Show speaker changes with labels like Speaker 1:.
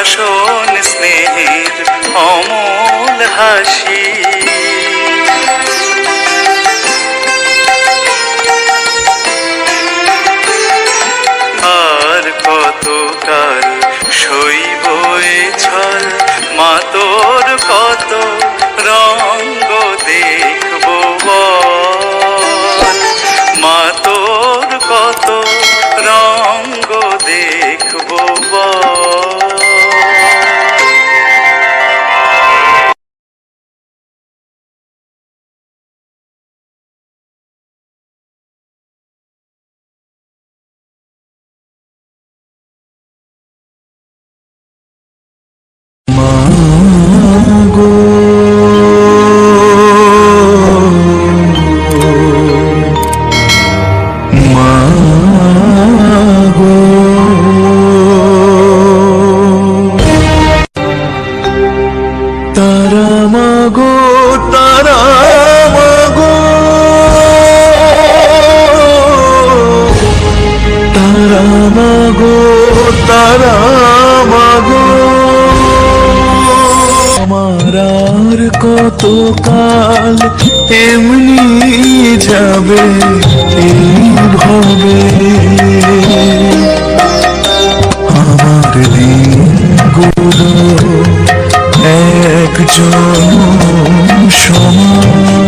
Speaker 1: ভাষণ স্নেহের অমল হাসি। আর কতকাল এ ছল, মা তোর কত রঙ্গ দেখব বল। মা তোর কত রঙ্গ দেখব
Speaker 2: তারা মাগো তারা মাগো। তারা মাগো তারা মাগো। আমার কত কাল এমনি যাবে? একজন সমান